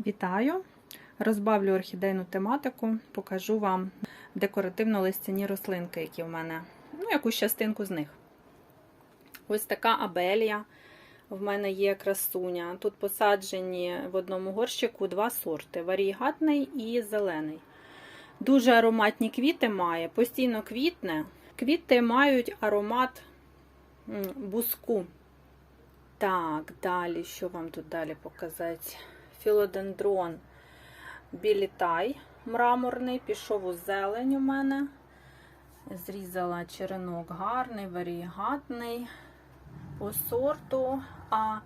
Вітаю! Розбавлю орхідейну тематику, покажу вам декоративно-листяні рослинки, які в мене, ну, якусь частинку з них. Ось така абелія. В мене є красуня. Тут посаджені в одному горщику два сорти: варігатний і зелений. Дуже ароматні квіти має, постійно квітне. Квіти мають аромат буску. Так, далі, що вам тут далі показати? Філодендрон білітай мраморний, пішов у зелень у мене. Зрізала черенок гарний, варігатний по сорту, а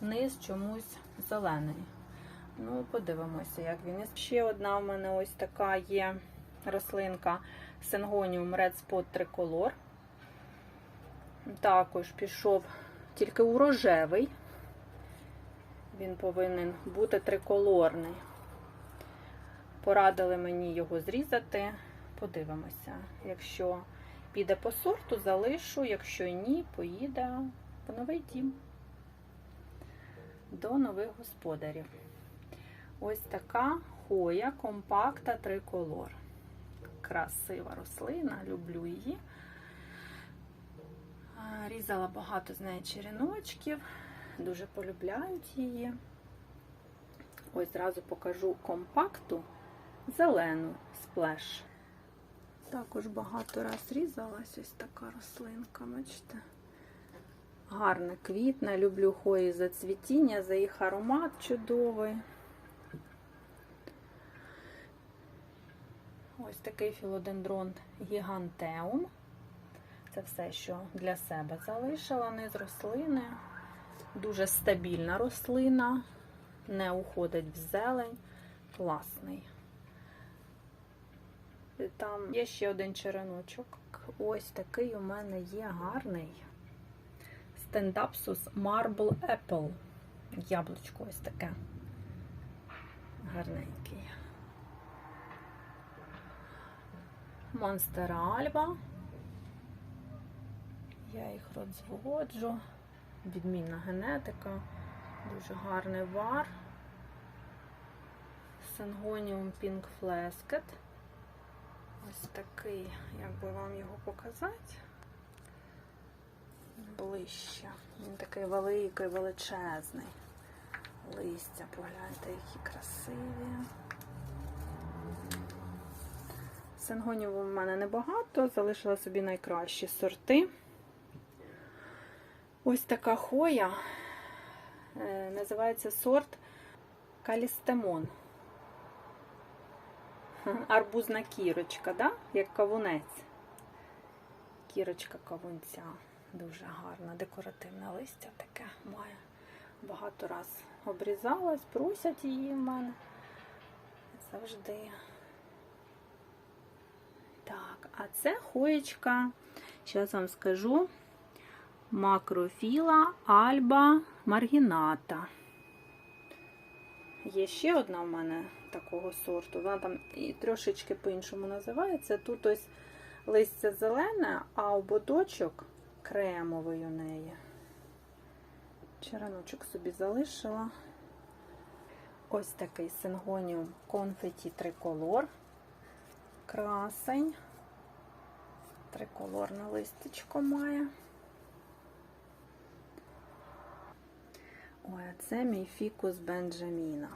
низ чомусь зелений. Ну, подивимося, як він. Ще одна в мене ось така є рослинка Сингоніум Red Spot Tricolor. Також пішов тільки у рожевий. Він повинен бути триколорний. Порадили мені його зрізати. Подивимося. Якщо піде по сорту, залишу, якщо ні, поїде по новий дім. До нових господарів. Ось така хоя компакта триколор. Красива рослина, люблю її. Різала багато з неї череночків, дуже полюбляють її. Ось зразу покажу компакту зелену сплеш. Також багато раз різалась ось така рослинка, бачите? Гарна квітна, люблю хої за цвітіння, за їх аромат чудовий. Ось такий філодендрон гігантеум. Це все, що для себе залишила, не з рослини. Дуже стабільна рослина, не уходить в зелень. Класний. Там є ще один череночок. Ось такий у мене є гарний. Стендапсус Marble Apple. Яблучко ось таке. Гарненький. Монстера Альба. Я їх розводжу. Відмінна генетика, дуже гарний вар. Сингоніум Pink Flesket. Ось такий, як би вам його показати. Ближче. Він такий великий, величезний. Листя, погляньте, які красиві. Сингонів у мене небагато, залишила собі найкращі сорти. Ось така хоя. Е, Називається сорт калістемон. Арбузна кірочка, да? як кавунець. Кірочка кавунця. Дуже гарна, декоративне листя таке має. Багато раз обрізалась, просять її в мене. Завжди. Так, а це хоєчка, зараз вам скажу, макрофіла альба маргіната. Є ще одна в мене такого сорту. Вона там і трошечки по-іншому називається. Тут ось листя зелене, а ободочок кремовий у неї. Череночок собі залишила. Ось такий сингоніум конфеті триколор. Красень. Триколорне листечко має. Ой, а це мій фікус Бенджаміна.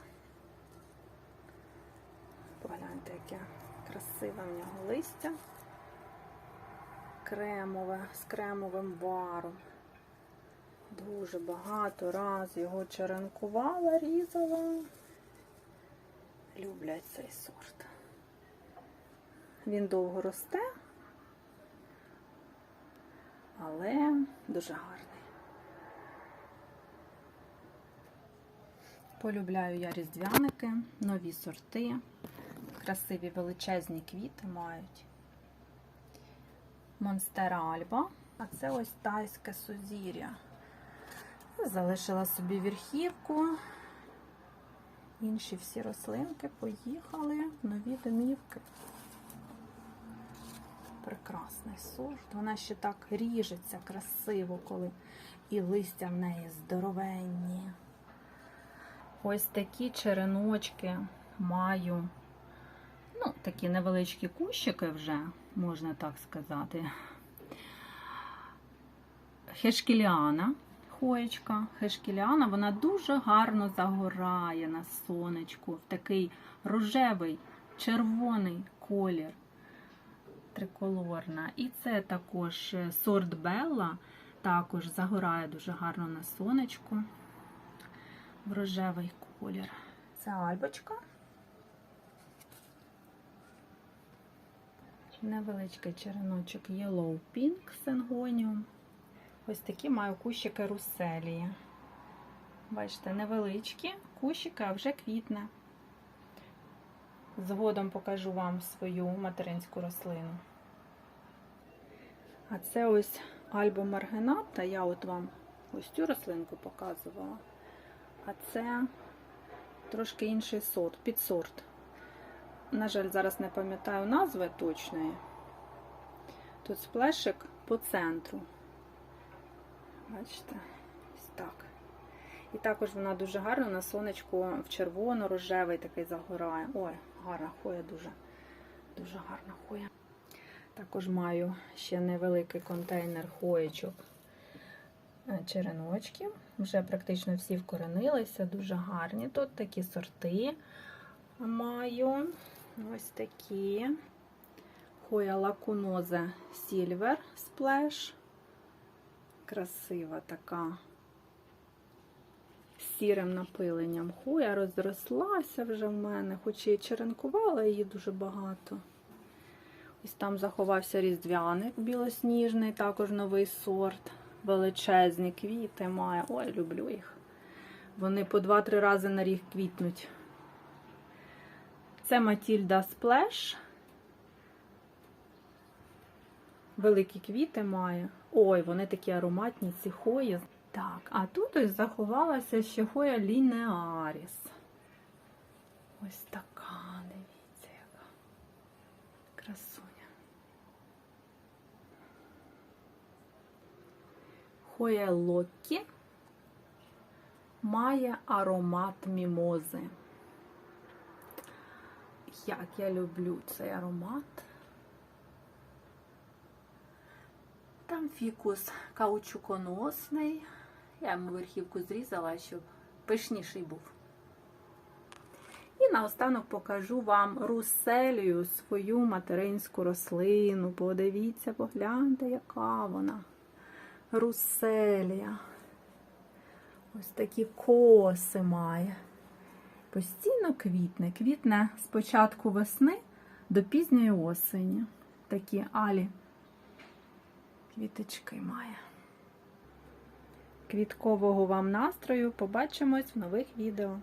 Погляньте, яке красиве в нього листя. Кремове, з кремовим варом. Дуже багато раз його черенкувала, різала. Люблять цей сорт. Він довго росте, але дуже гарний. Полюбляю я різдвяники, нові сорти, красиві величезні квіти мають. Монстера Альба, а це ось тайське сузір'я. Залишила собі верхівку. Інші всі рослинки поїхали в нові домівки. Прекрасний сорт. Вона ще так ріжеться красиво, коли і листя в неї здоровенні. Ось такі череночки маю. Ну, такі невеличкі кущики вже, можна так сказати. Хешкіліана, хоєчка. Хешкіліана, вона дуже гарно загорає на сонечку в такий рожевий, червоний колір. Триколорна. І це також сорт Белла, також загорає дуже гарно на сонечку. В рожевий колір. Це альбочка. Невеличкий череночок Yellow Pink Сенгоніум. Ось такі маю кущики руселії. Бачите, невеличкі кущики, а вже квітне. Згодом покажу вам свою материнську рослину. А це ось альбо маргината. Я от вам ось цю рослинку показувала. А це трошки інший сорт, підсорт. На жаль, зараз не пам'ятаю назви точної. Тут сплешик по центру. Бачите? Ось так. І також вона дуже гарно на сонечку в червоно-рожевий такий загорає. Ой, гарна хоя дуже. Дуже гарна хоя. Також маю ще невеликий контейнер хоєчок е, череночків. Вже практично всі вкоренилися, дуже гарні. Тут такі сорти маю. Ось такі. Хоя лакунозе Silver Splash. Красива така з сірим напиленням. Хоя розрослася вже в мене, хоч і черенкувала її дуже багато. Ось там заховався різдвяник білосніжний, також новий сорт. Величезні квіти має. Ой, люблю їх. Вони по 2-3 рази на рік квітнуть. Це Матільда Сплеш. Великі квіти має. Ой, вони такі ароматні, ці хої. Так, а тут ось заховалася ще хоя Лінеаріс. Ось така, дивіться, яка красуня. Хоя Локі має аромат мімози. Як я люблю цей аромат. Там фікус каучуконосний. Я йому верхівку зрізала, щоб пишніший був. І наостанок покажу вам руселію, свою материнську рослину. Подивіться, погляньте, яка вона. Руселія. Ось такі коси має. Постійно квітне. Квітне з початку весни до пізньої осені. Такі алі квіточки має. Квіткового вам настрою. Побачимось в нових відео.